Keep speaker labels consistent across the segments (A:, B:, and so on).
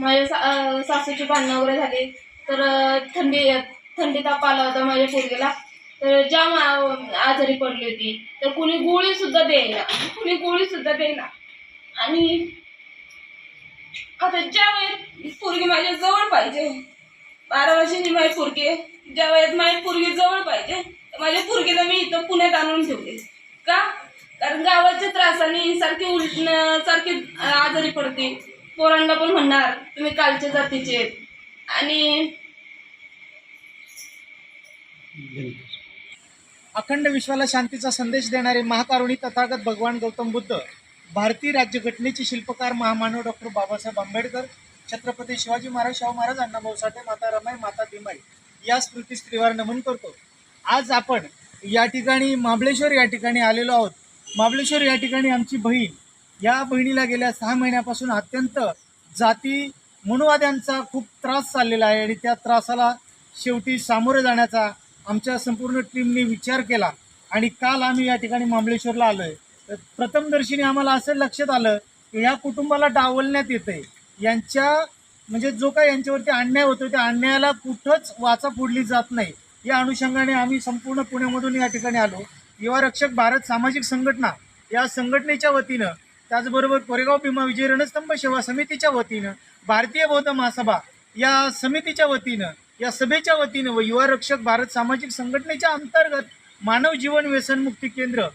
A: माझ्या सा सासूची भांडणं वगैरे झाली. तर थंडी थंडी ताप आला होता माझ्या पोरगीला. तर जाम आजारी पडली होती. तर कुणी गोळी सुद्धा देईना. कुणी गोळी सुद्धा देईना. आणि आता ज्या वेळेत पोरगी माझ्या जवळ पाहिजे बारा वर्षांची माझी पोरगी आहे. ज्या वेळेत माझी पोरगी जवळ पाहिजे तर माझ्या पोरगीला मी इथं पुण्यात आणून ठेवले का? कारण गावाच्या त्रासाने सारखी उलटणं सारखी आजारी पडते. पोरांना पण म्हणणार तुम्ही कालच्या जातीचे आणि
B: अखंड विश्वाला शांतीचा संदेश देणारे महाकारुणी तथागत भगवान गौतम बुद्ध भारतीय राज्यघटनेचे शिल्पकार महामानव डॉक्टर बाबासाहेब आंबेडकर छत्रपती शिवाजी महाराज शाहू महाराज अण्णाभाऊ साठे माता रमाई माता भीमाई या स्मृती स्त्रीवर नमन करतो. आज आपण या ठिकाणी महाबळेश्वर या ठिकाणी आलेलो आहोत. महाबळेश्वर या ठिकाणी आमची बहीण या बहिणीला गेल्या सहा महिन्यापासून अत्यंत जाती मनुवाद्यांचा खूप त्रास चाललेला आहे आणि त्या त्रासाला शेवटी सामोरे जाण्याचा आमच्या संपूर्ण टीमने विचार केला. आणि काल आम्ही या ठिकाणी महाबळेश्वरला आलो आहे प्रथमदर्शीने आम्हाला असं लक्षात आलं की या कुटुंबाला डावलण्यात येतं आहे यांच्या म्हणजे जो काही यांच्यावरती अन्याय होतो त्या अन्यायाला कुठंच वाचा फोडली जात नाही. या अनुषंगाने आम्ही संपूर्ण पुण्यामधून या ठिकाणी आलो. युवा रक्षक भारत सामाजिक संघटना या संघटनेच्या वतीनं त्याचबरोबर कोरेगाव भीमा विजय रणस्तंभ सेवा समितीच्या वतीनं भारतीय बौद्ध महासभा या समितीच्या वतीनं या सभेच्या वतीनं व युवा रक्षक भारत सामाजिक संघटनेच्या अंतर्गत मानव जीवन व्यसनमुक्ती केंद्र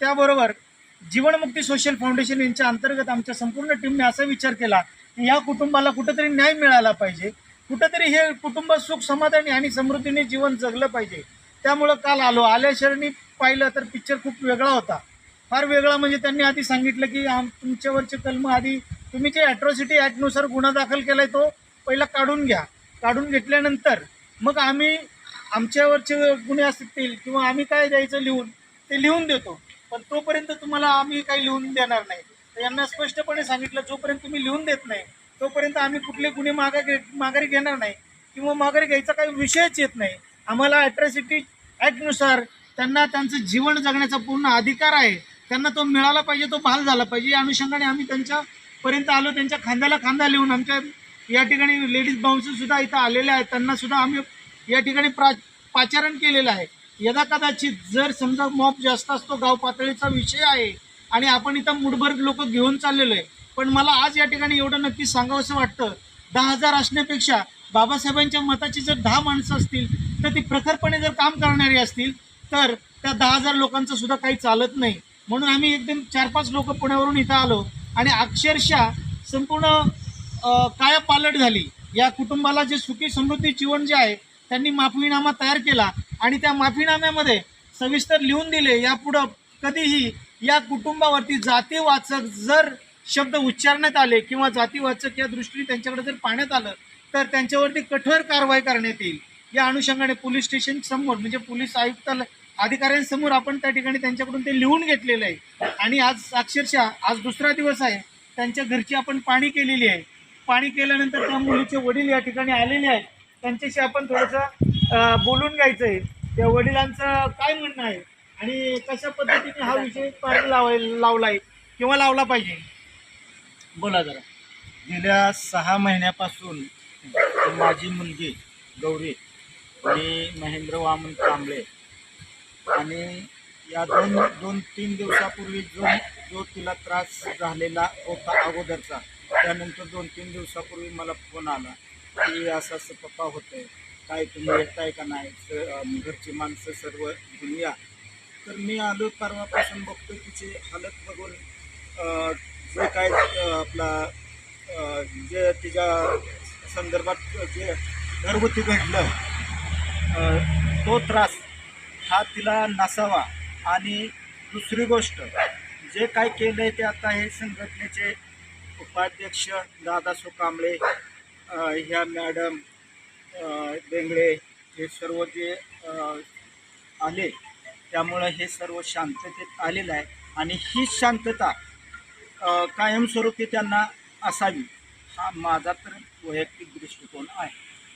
B: त्याबरोबर जीवनमुक्ती सोशल फाउंडेशन यांच्या अंतर्गत आमच्या संपूर्ण टीमने असा विचार केला की या कुटुंबाला कुठंतरी न्याय मिळाला पाहिजे. कुठंतरी हे कुटुंब सुख समाधानी आणि समृद्धीने जीवन जगलं पाहिजे. त्यामुळं काल आलो आल्याशरणी पाहिलं तर पिक्चर खूप वेगळा होता. फार वेगळा म्हणजे त्यांनी आधी सांगितलं की आम तुमच्यावरचे कलम आधी तुम्ही जे ॲट्रॉसिटी ॲक्टनुसार गुन्हा दाखल केला आहे तो पहिला काढून घ्या. काढून घेतल्यानंतर मग आम्ही आमच्यावरचे गुन्हे असतील किंवा आम्ही काय द्यायचं लिहून ते लिहून देतो. पण तोपर्यंत तुम्हाला आम्ही काही लिहून देणार नाही. तर यांना स्पष्टपणे सांगितलं जोपर्यंत तुम्ही लिहून देत नाही तोपर्यंत आम्ही कुठले गुन्हे मागा घे माघारी घेणार नाही किंवा माघारी घ्यायचा काही विषयच येत नाही. आम्हाला ॲट्रॉसिटी ॲक्टनुसार त्यांना त्यांचं जीवन जगण्याचा पूर्ण अधिकार आहे. त्यांना तो मिळाला पाहिजे तो बहाल झाला पाहिजे. या अनुषंगाने आम्ही त्यांच्यापर्यंत आलो त्यांच्या खांद्याला खांदा लिहून आमच्या या ठिकाणी लेडीज बाउन्सरसुद्धा इथं आलेले आहेत. त्यांनासुद्धा आम्ही या ठिकाणी प्रा पाचारण केलेलं आहे. यदा कदाचित जर समजा मॉप जास्त असतो गाव पातळीचा विषय आहे आणि आपण इथं मुठभर लोक घेऊन चाललेलो आहे. पण मला आज या ठिकाणी एवढं नक्की सांगावंसं वाटतं दहा हजार असण्यापेक्षा बाबासाहेबांच्या मताची जर दहा माणसं असतील तर ती प्रखरपणे जर काम करणारी असतील तर त्या दहा हजार लोकांचं सुद्धा काही चालत नाही. म्हणून आम्ही एकदम चार पाच लोक पुण्यावरून इथं आलो आणि अक्षरशः संपूर्ण काय काया पालट झाली. या कुटुंबाला जे सुखी समृद्धी जीवन जे आहे त्यांनी माफीनामा तयार केला आणि त्या माफीनाम्यामध्ये सविस्तर लिहून दिले. यापुढं कधीही या कुटुंबावरती जातीवाचक जर शब्द उच्चारण्यात आले किंवा जातीवाचक या दृष्टीने त्यांच्याकडे जर पाहण्यात आलं तर त्यांच्यावरती कठोर कारवाई करण्यात येईल. या अनुषंगाने पोलीस स्टेशन समोर म्हणजे पोलीस आयुक्तालय अधिकाऱ्यांसमोर आपण त्या ठिकाणी त्यांच्याकडून ते लिहून घेतलेलं आहे. आणि आज अक्षरशः आज दुसरा दिवस आहे. त्यांच्या घरची आपण पाणी केलेली आहे. पाणी केल्यानंतर त्या मुलीचे वडील या ठिकाणी आलेले आहेत. त्यांच्याशी आपण थोडंसं बोलून घ्यायचं आहे त्या वडिलांचं काय म्हणणं आहे? आणि कशा पद्धतीने हा विषय पार लावाय लावला आहे किंवा लावला पाहिजे? बोला जरा.
C: गेल्या सहा महिन्यापासून माझी मुलगी गौरी आणि महेंद्र वामन कांबळे आणि या दोन दोन तीन दिवसापूर्वी जो जो तिला त्रास झालेला होता अगोदरचा त्यानंतर दोन तीन दिवसापूर्वी मला फोन आला की असं असं पप्पा होतंय. काय तुम्ही येताय का नाही? स- घरची माणसं सर्व घेऊन या. तर मी आलो परवापासून बघतो तिची हालत बघून जे काय आपला जे तिच्या संदर्भात जे घरगुती घडलं तो त्रास हा तिला नसावा. आणि दुसरी गोष्ट जे काय केलं आहे ते आता हे संघटनेचे उपाध्यक्ष दादा सुकांबळे ह्या मॅडम बेंगळे हे सर्व जे आले त्यामुळं हे सर्व शांततेत आलेलं आहे. आणि ही शांतता कायमस्वरूपी त्यांना असावी हा माझा तर वैयक्तिक दृष्टिकोन आहे.